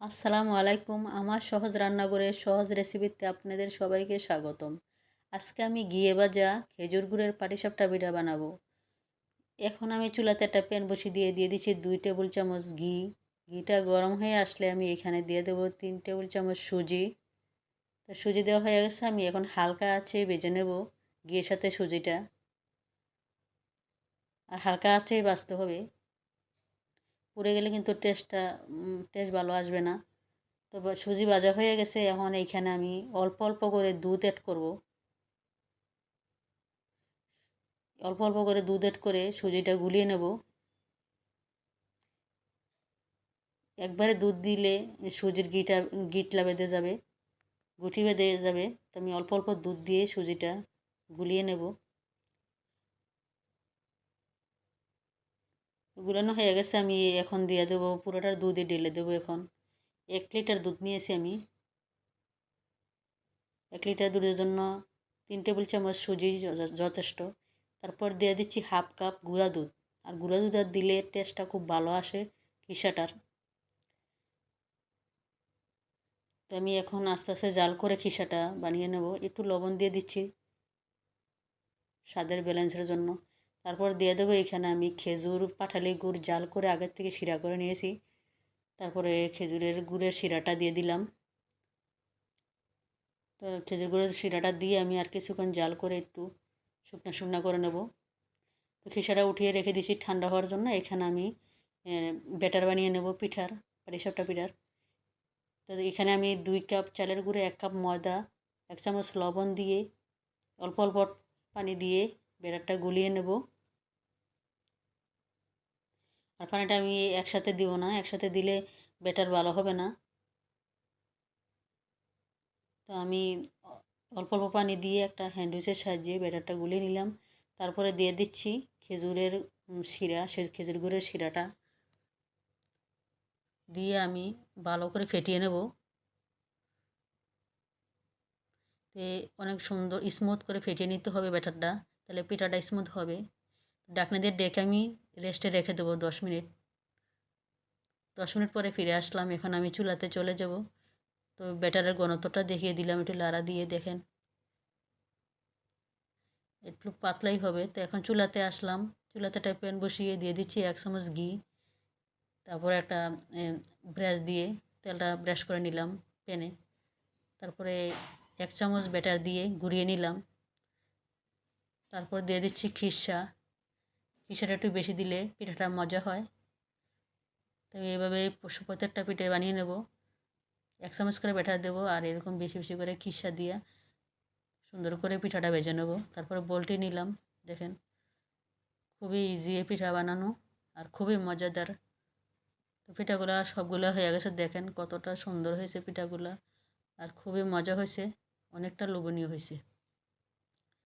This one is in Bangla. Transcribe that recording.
আসসালামু আলাইকুম। আমার সহজ রান্নাঘরের সহজ রেসিপিতে আপনাদের সবাইকে স্বাগতম। আজকে আমি ঘিয়ে ভাজা খেজুর গুড়ের পাটিসাপটা পিঠা বানাবো। এখন আমি চুলাতে একটা প্যান বসিয়ে দিয়ে দিয়ে দিচ্ছি দুই টেবিল চামচ ঘি। ঘিটা গরম হয়ে আসলে আমি এখানে দিয়ে দেবো তিন টেবিল চামচ সুজি। তো সুজি দেওয়া হয়ে গেছে, আমি এখন হালকা আছে বেজে নেব ঘিয়ের সাথে সুজিটা। আর হালকা আছে বাঁচতে হবে। পুড়ে গেলে কিন্তু টেস্টটা টেস্ট ভালো আসবে না। তো সুজি ভাজা হয়ে গেছে, এখন এইখানে আমি অল্প অল্প করে দুধ অ্যাড করব। অল্প অল্প করে দুধ অ্যাড করে সুজিটা গুলিয়ে নেব। একবারে দুধ দিলে সুজির গিটা, গিটলা বেঁধে যাবে, গুটি বেঁধে যাবে। তো আমি অল্প অল্প দুধ দিয়ে সুজিটা গুলিয়ে নেব। গুলানো হয়ে গেছে, আমি এখন দিয়ে দেবো, পুরোটার দুধে ঢেলে দেবো এখন। এক লিটার দুধ নিয়েছি আমি। এক লিটার দুধের জন্য তিন টেবিল চামচ সুজি যথেষ্ট। তারপর দিয়ে দিচ্ছি হাফ কাপ গুঁড়া দুধ। আর গুঁড়া দুধ আর দিলে টেস্টটা খুব ভালো আসে খিসাটার। তো আমি এখন আস্তে আস্তে জাল করে খিসাটা বানিয়ে নেব। একটু লবণ দিয়ে দিচ্ছি স্বাদের ব্যালেন্সের জন্য। তারপর দিয়ে দেবো এখানে আমি খেজুর পাঠালি গুড় জাল করে আগের থেকে শিরা করে নিয়েছি। তারপরে খেজুরের গুড়ের শিরাটা দিয়ে দিলাম। তো খেজুর গুড়ের শিরাটা দিয়ে আমি আর কিছুক্ষণ জাল করে একটু শুকনা শুকনা করে নেব। তো খিসাটা উঠিয়ে রেখে দিয়েছি ঠান্ডা হওয়ার জন্য। এখানে আমি ব্যাটার বানিয়ে নেব পিঠার, পাটিসাপটা পিঠার। তো এখানে আমি দুই কাপ চালের গুঁড়ে, এক কাপ ময়দা, এক চামচ লবণ দিয়ে অল্প অল্প পানি দিয়ে ব্যাটারটা গুলিয়ে নেব। আর পানিটা আমি একসাথে দিব না, একসাথে দিলে ব্যাটার ভালো হবে না। তো আমি অল্প অল্প পানি দিয়ে একটা হ্যান্ডউইচের সাহায্যে ব্যাটারটা গুলিয়ে নিলাম। তারপরে দিয়ে দিচ্ছি খেজুরের শিরা, সে খেজুর গুড়ের শিরাটা। দিয়ে আমি ভালো করে ফেটিয়ে নেব। তে অনেক সুন্দর স্মুথ করে ফেটিয়ে নিতে হবে ব্যাটারটা তাহলে পিঠাটা স্মুথ হবে। ডাকনা দিয়ে ডেকে আমি রেস্টে রেখে দেবো দশ মিনিট। দশ মিনিট পরে ফিরে আসলাম, এখন আমি চুলাতে চলে যাব। তো ব্যাটারের ঘনত্বটা দেখিয়ে দিলাম, একটু লাড়া দিয়ে দেখেন। একটু পাতলাই হবে, তো এখন চুলাতে আসলাম। চুলাতে একটা প্যান বসিয়ে দিয়ে দিচ্ছি, এক চামচ ঘি। তারপরে একটা ব্রাশ দিয়ে তেলটা ব্রাশ করে নিলাম প্যানে তারপরে এক চামচ ব্যাটার দিয়ে ঘুরিয়ে নিলাম। তারপর দিয়ে দিচ্ছি খিসা খিসাটা একটু বেশি দিলে পিঠাটা মজা হয়। তো এইভাবে প্রত্যেকটা পিঠে বানিয়ে নেব। এক চামচ করে ব্যাটার দেবো আর এরকম বেশি বেশি করে খিসা দিয়ে সুন্দর করে পিঠাটা ভেজে নেব। তারপরে বলটি নিলাম, দেখেন। খুবই ইজি পিঠা বানানো আর খুবই মজাদার। তো পিঠাগুলো সবগুলো হয়ে গেছে, দেখেন কতটা সুন্দর হয়েছে পিঠাগুলো। আর খুবই মজা হয়েছে, অনেকটা লোভনীয় হয়েছে।